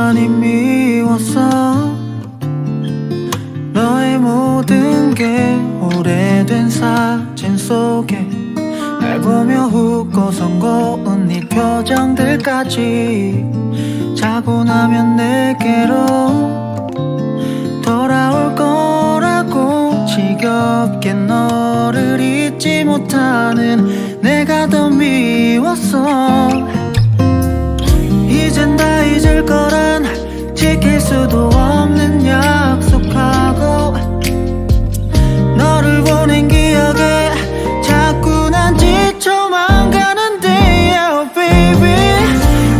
많이 미웠어 너의 모든 게 오래된 사진 속에 날 보며 웃고 선고운 네 표정들까지 자고 나면 내게로 돌아올 거라고 지겹게 너를 잊지 못하는 내가 더 미웠어. 이젠 다 잊을 지킬 수도 없는 약속하고 너를 보낸 기억에 자꾸 난 지쳐만 가는데 yeah, baby.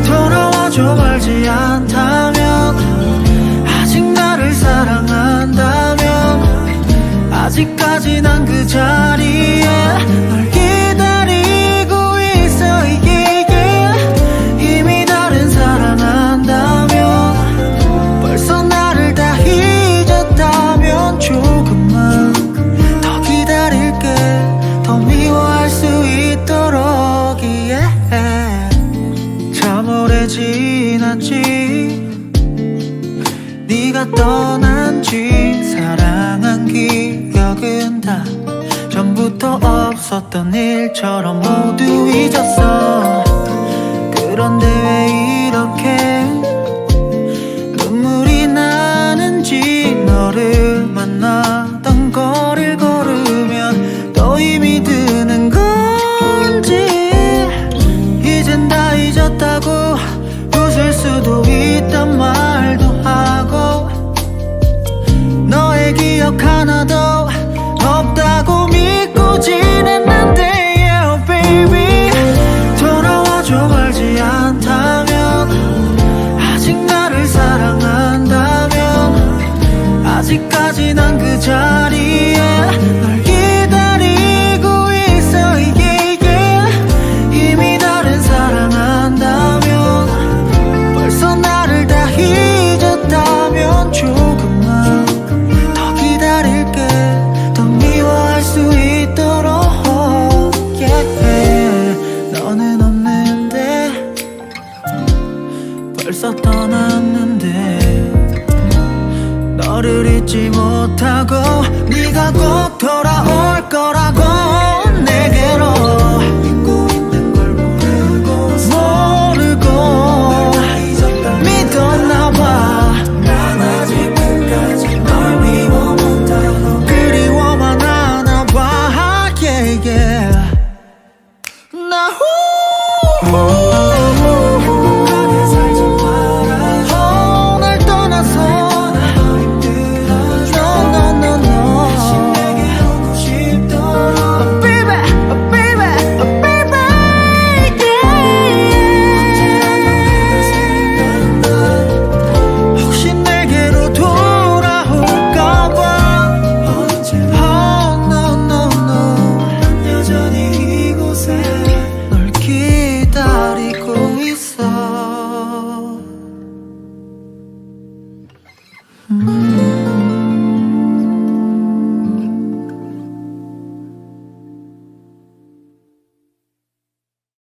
돌아와줘 말지 않다면 아직 나를 사랑한다면 아직까지 난 그 자리에 널 지났지. 네가 떠난 지 사랑한 기억은 다 전부터 없었던 일처럼 모두 잊었어 기억 하나도 없다 떠났는데 너를 잊지 못하고 네가 꼭 돌아올 거라고 내게로 모르고 믿었나 봐난 아직 끝까지 널 미워 못하고 그리워만 하나 봐 yeah, yeah. 나 후, 후